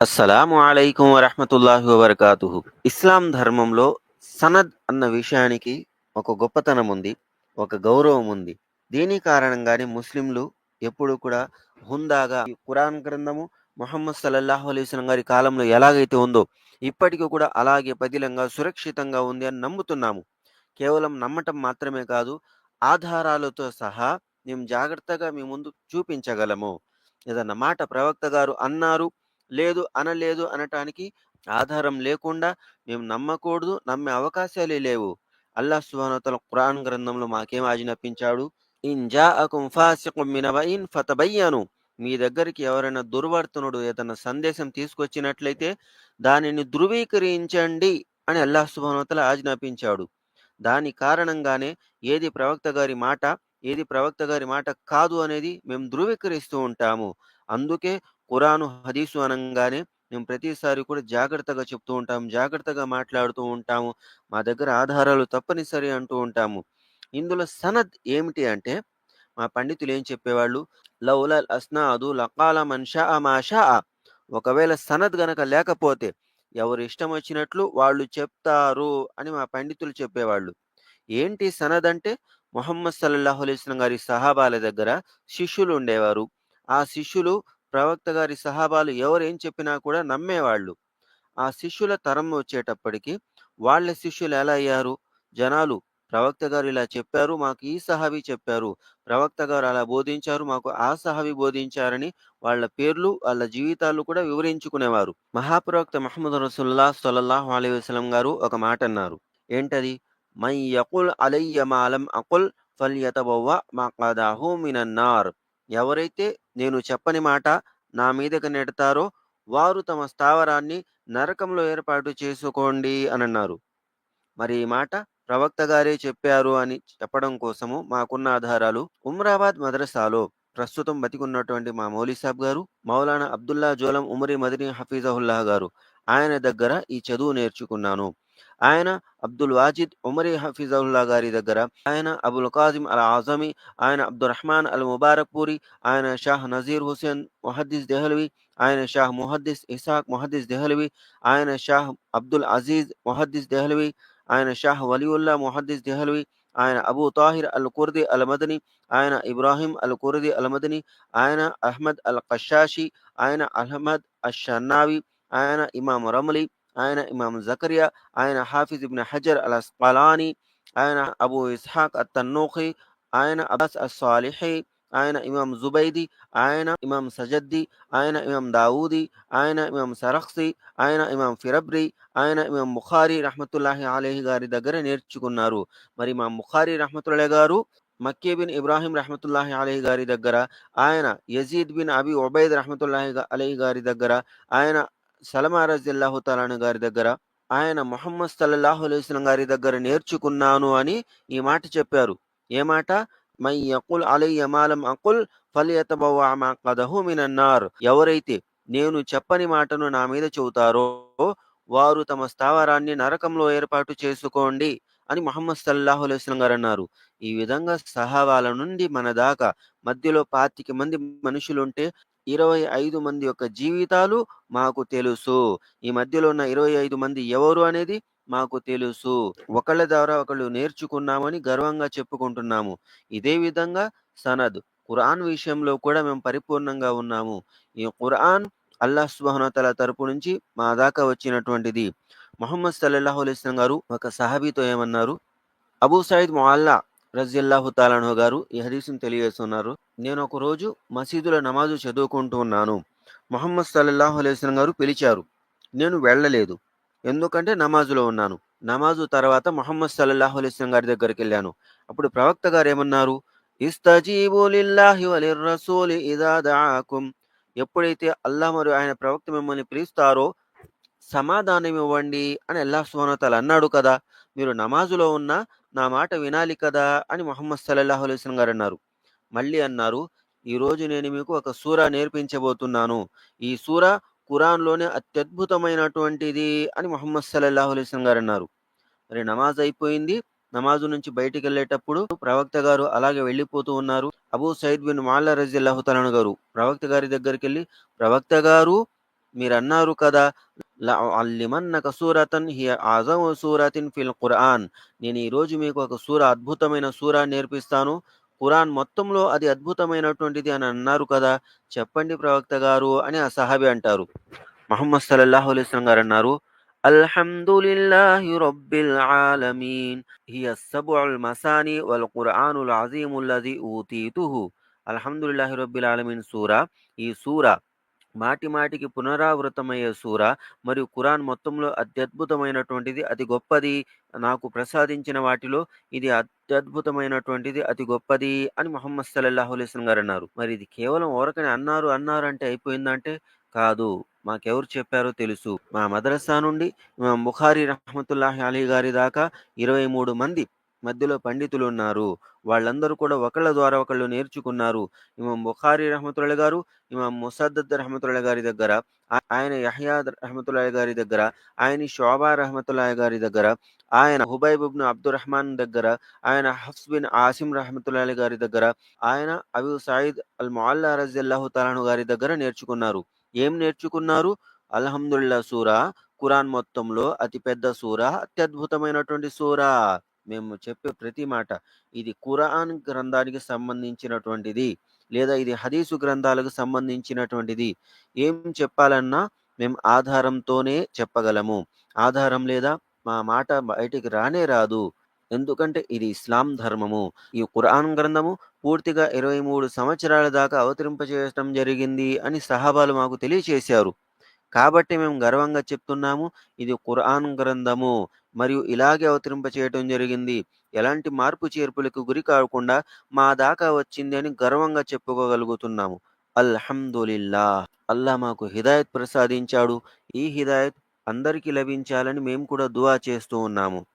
అస్సలాము అలైకుం వరహమతుల్లాహి వబర్కాతు ఇస్లాం ధర్మంలో సనద్ అన్న విషయానికి ఒక గొప్పతనం ఉంది ఒక గౌరవం ఉంది. దీని కారణంగానే ముస్లింలు ఎప్పుడు కూడా హుందాగా కురాన్ గ్రంథము ముహమ్మద్ సల్లల్లాహు అలైహి గారి కాలంలో ఎలాగైతే ఉందో ఇప్పటికీ కూడా అలాగే పదిలంగా సురక్షితంగా ఉంది అని నమ్ముతున్నాము. కేవలం నమ్మటం మాత్రమే కాదు ఆధారాలతో సహా మేము జాగ్రత్తగా మీ ముందు చూపించగలము. ఏదన్న మాట ప్రవక్త గారు అన్నారు లేదు అనలేదు అనటానికి ఆధారం లేకుండా మేము నమ్మకూడదు నమ్మే అవకాశాలే లేవు. అల్లా సుహానతల ఖురాన్ గ్రంథంలో మాకేం ఆజ్ఞాపించాడు? ఇన్ జాఅకుం ఫాసిఖుం మినబఇన్ ఫతబయ్యను. మీ దగ్గరికి ఎవరైనా దుర్వర్తనుడు ఏదైనా సందేశం తీసుకొచ్చినట్లయితే దానిని ధృవీకరించండి అని అల్లాహ్ సుబ్హానహు ఆజ్ఞాపించాడు. దాని కారణంగానే ఏది ప్రవక్త గారి మాట ఏది ప్రవక్త గారి మాట కాదు అనేది మేము ధృవీకరిస్తూ ఉంటాము. అందుకే ఖురాను హదీసు అనంగానే మేము ప్రతిసారి కూడా జాగ్రత్తగా చెప్తూ ఉంటాము జాగ్రత్తగా మాట్లాడుతూ ఉంటాము మా దగ్గర ఆధారాలు తప్పనిసరి అంటూ ఉంటాము. ఇందులో సనద్ ఏమిటి అంటే మా పండితులు ఏం చెప్పేవాళ్ళు? లౌలల్ అస్నాదు లకాల మన్షా మాషా ఒకవేళ సనద్ గనక లేకపోతే ఎవరు ఇష్టం వచ్చినట్లు వాళ్ళు చెప్తారు అని మా పండితులు చెప్పేవాళ్ళు. ఏంటి సనద్ అంటే? మొహమ్మద్ సల్లాహు అలైస్లం గారి సహాబాల దగ్గర శిష్యులు ఉండేవారు. ఆ శిష్యులు ప్రవక్త గారి సహాబాలు ఎవరు ఏం చెప్పినా కూడా నమ్మేవాళ్ళు. ఆ శిష్యుల తరం వచ్చేటప్పటికి వాళ్ళ శిష్యులు ఎలా అయ్యారు? జనాలు ప్రవక్త గారు ఇలా చెప్పారు మాకు ఈ సహాబీ చెప్పారు. ప్రవక్త గారు అలా బోధించారు మాకు ఆ సహాబీ బోధించారని వాళ్ళ పేర్లు వాళ్ళ జీవితాలు కూడా వివరించుకునేవారు. మహాప్రవక్త మహమ్మద్ రసుల్లా సొల్లాహు అలీ వసలం గారు ఒక మాట అన్నారు. ఏంటది? మై యకుల్ అలయ్య మాలం అకుల్ ఫల్యతబొవ్వ మా కదాహు మినన్నార్ ఎవరైతే నేను చెప్పని మాట నా మీదకి నెడతారో వారు తమ స్థావరాన్ని నరకంలో ఏర్పాటు చేసుకోండి అని అన్నారు మరి ఈ మాట ప్రవక్త గారే చెప్పారు అని చెప్పడం కోసము మాకున్న ఆధారాలు ఉమ్రాబాద్ మద్రసాలో ప్రస్తుతం బతికున్నటువంటి మా మౌలీ సాబ్ గారు మౌలానా అబ్దుల్లా జోలం ఉమరి మదిని హఫీజహుల్లా గారు. ఆయన దగ్గర ఈ చదువు నేర్చుకున్నాను. ఆయన అబ్దుల్ వాజిద్ ఉమరి హఫీజుల్లా గారి దగ్గర ఆయన అబుల్ కాజిం అల్ ఆజమి ఆయన అబ్దుల్ రహమాన్ అల్ ముబారక్పూరి ఆయన షాహ్ నజీర్ హుసేన్ మొహద్దీస్ దెహల్వి ఆయన షాహ్ ముహద్దీస్ ఇసాక్ మొహద్దీస్ దెహల్వి ఆయన షాహ్ అబ్దుల్ అజీజ్ మొహద్దీస్ దెహల్వి ఆయన షాహ్ వలీవుల్లా మొహద్దీస్ దెహల్వి ఆయన అబూ తాహిర్ అల్ కుర్ది అల్ మదని ఆయన ఇబ్రాహిం అల్ కుర్ది అల్ మదని ఆయన అహ్మద్ అల్ కషాషి ఆయన అహ్మద్ అషన్నావి ఆయన ఇమామ్ రమలి ఆయన ఇమాం జకరియా ఆయన Hafiz Ibn Hajar al Asqalani ఆయన అబూ ఇస్హాక్ అత్తన్నూఖి ఆయన అబ్బాస్ అస్సాలిహి ఆయన ఇమాం జుబైది ఆయన ఇమాం సజద్ది ఆయన ఇమాం దావూది ఆయన ఇమాం సరఖ్సి ఆయన ఇమాం ఫిరబ్రి ఆయన ఇమాం బుఖారి రహమతుల్లాహి అలీహి గారి దగ్గర నేర్చుకున్నారు మరి ఇమాం బుఖారి రహమతుల్లాహి గారు మక్కీ బిన్ ఇబ్రాహిం రహమతుల్లాహి అలీహి గారి దగ్గర ఆయన యజీద్ బిన్ అబి ఉబైద్ రహమతుల్లాహి అలీహి గారి దగ్గర ఆయన సలమా రజిల్లాహు గారి దగ్గర ఆయన మొహమ్మద్ సల్లల్లాహు అలైస్లం గారి దగ్గర నేర్చుకున్నాను అని ఈ మాట చెప్పారు. ఏ మాట? మై యకుల్ అలై యమాలం అకుల్ ఫలియతబవ్వా మaqadaహు మినన్నార్ ఎవరైతే నేను చెప్పని మాటను నా మీద చెబుతారో వారు తమ స్థావరాన్ని నరకంలో ఏర్పాటు చేసుకోండి అని మొహమ్మద్ సల్లాహు అలైస్లం గారు అన్నారు. ఈ విధంగా సహావాల నుండి మన దాకా మధ్యలో పాతిక మంది మనుషులుంటే ఇరవై ఐదు మంది యొక్క జీవితాలు మాకు తెలుసు. ఈ మధ్యలో ఉన్న ఇరవై ఐదు మంది ఎవరు అనేది మాకు తెలుసు. ఒకళ్ళ ద్వారా ఒకళ్ళు నేర్చుకున్నామని గర్వంగా చెప్పుకుంటున్నాము. ఇదే విధంగా సనద్ ఖురాన్ విషయంలో కూడా మేము పరిపూర్ణంగా ఉన్నాము. ఈ ఖురాన్ అల్లాహ్ సుబహనతల తరపు నుంచి మా దాకా వచ్చినటువంటిది. మొహమ్మద్ సల్లాహు అలైస్లం గారు ఒక సహాబీతో ఏమన్నారు? అబూ సయీద్ మొహల్లా రజిల్లాహు తాలాను గారు ఈ హదీసును తెలియజేస్తున్నారు. నేను ఒక రోజు మసీదులో నమాజు చదువుకుంటూ ఉన్నాను. మొహమ్మద్ సల్లాహు అలైస్లం గారు పిలిచారు. నేను వెళ్ళలేదు. ఎందుకంటే నమాజులో ఉన్నాను. నమాజు తర్వాత మొహమ్మద్ సల్లాహు అలైస్లం గారి దగ్గరికి వెళ్ళాను. అప్పుడు ప్రవక్త గారు ఏమన్నారు? ఎప్పుడైతే అల్లా మరియు ఆయన ప్రవక్త మిమ్మల్ని పిలుస్తారో సమాధానం ఇవ్వండి అని అల్లాహ్ సుబ్హానహు అన్నాడు కదా. మీరు నమాజులో ఉన్నా నా మాట వినాలి కదా అని మొహమ్మద్ సల్లల్లాహు అలైస్లం గారు అన్నారు. మళ్ళీ అన్నారు ఈ రోజు నేను మీకు ఒక సూరా నేర్పించబోతున్నాను. ఈ సూరా ఖురాన్లోనే అత్యద్భుతమైనటువంటిది అని మొహమ్మద్ సల్లల్లాహు అలైస్లం గారు అన్నారు. మరి నమాజ్ అయిపోయింది. నమాజు నుంచి బయటికి వెళ్ళేటప్పుడు ప్రవక్త గారు అలాగే వెళ్ళిపోతూ ఉన్నారు. అబూ సయద్ బిన్ మాల్లా రజీ అల్లాహు గారు ప్రవక్త గారి దగ్గరికి వెళ్ళి ప్రవక్త గారు మీరు అన్నారు కదా లఅల్లిమన్నక సూరతన్ హియ అజము సూరతిన్ ఫిల్ ఖురాన్ నేను ఈరోజు మీకు ఒక సూర అద్భుతమైన సూర నేర్పిస్తాను. ఖురాన్ మొత్తంలో అది అద్భుతమైనటువంటిది అని అన్నారు కదా చెప్పండి ప్రవక్త గారు అని ఆ సహాబి అంటారు. మహమ్మద్ సల్లల్లాహు అలైహి గారు అన్నారు అల్హమ్దులిల్లాహి రబ్బిల్ ఆలమీన్ హియ అల్ మసాని వల్ ఖురానుల్ అజీముల్ లజీ ఊతీతుహు అల్హమ్దులిల్లాహి రబ్బిల్ ఆలమీన్ సూర ఈ సూర మాటి మాటికి పునరావృతమయ్యే సూర మరియు ఖురాన్ మొత్తంలో అత్యద్భుతమైనటువంటిది అతి గొప్పది నాకు ప్రసాదించిన వాటిలో ఇది అత్యద్భుతమైనటువంటిది అతి గొప్పది అని మొహమ్మద్ సల్లల్లాహు అలైహి గారు అన్నారు. మరి ఇది కేవలం ఓరకని అన్నారు అన్నారు అంటే అయిపోయిందంటే కాదు. మాకెవరు చెప్పారో తెలుసు. మా మదరసా నుండి బుఖారి రహమతుల్లాహి అలీ గారి దాకా ఇరవై మూడు మంది మధ్యలో పండితులు ఉన్నారు. వాళ్ళందరూ కూడా ఒకళ్ళ ద్వారా ఒకళ్ళు నేర్చుకున్నారు. ఇమాం బుఖారి రహమతుల్లా గారు ఇమాం ముసద్దద్ రహమతుల్లా గారి దగ్గర ఆయన యహ్యా రహమతుల్లా గారి దగ్గర ఆయన షోబా రహమతుల్లా గారి దగ్గర ఆయన హుబైబుబ్ను ఇబ్ను అబ్దురహమాన్ దగ్గర ఆయన హఫ్స్ బిన్ ఆసిం రహమతుల్లా గారి దగ్గర ఆయన అబు సాయిద్ అల్ మొల్లా రజల్లాహు తలాను గారి దగ్గర నేర్చుకున్నారు. ఏం నేర్చుకున్నారు? అల్హమ్దుల్లా సూరా ఖురాన్ మొత్తంలో అతిపెద్ద సూరా అత్యద్భుతమైనటువంటి సూరా. మేము చెప్పే ప్రతి మాట. ఇది ఖురాన్ గ్రంథానికి సంబంధించినటువంటిది లేదా ఇది హదీసు గ్రంథాలకు సంబంధించినటువంటిది. ఏం చెప్పాలన్నా మేము ఆధారంతోనే చెప్పగలము. ఆధారం లేదా మా మాట బయటికి రానే రాదు. ఎందుకంటే ఇది ఇస్లాం ధర్మము. ఈ ఖురాన్ గ్రంథము పూర్తిగా ఇరవై మూడు సంవత్సరాల దాకా అవతరింపజేయడం జరిగింది అని సహాబాలు మాకు తెలియచేశారు. కాబట్టి మేము గర్వంగా చెప్తున్నాము ఇది ఖురాన్ గ్రంథము. మరియు ఇలాగే అవతరింప చేయటం జరిగింది. ఎలాంటి మార్పు చేర్పులకు గురి కాకుండా మా దాకా వచ్చింది అని గర్వంగా చెప్పుకోగలుగుతున్నాము. అల్హమ్దులిల్లా అల్లా మాకు హిదాయత్ ప్రసాదించాడు. ఈ హిదాయత్ అందరికీ లభించాలని మేము కూడా దువా చేస్తూ ఉన్నాము.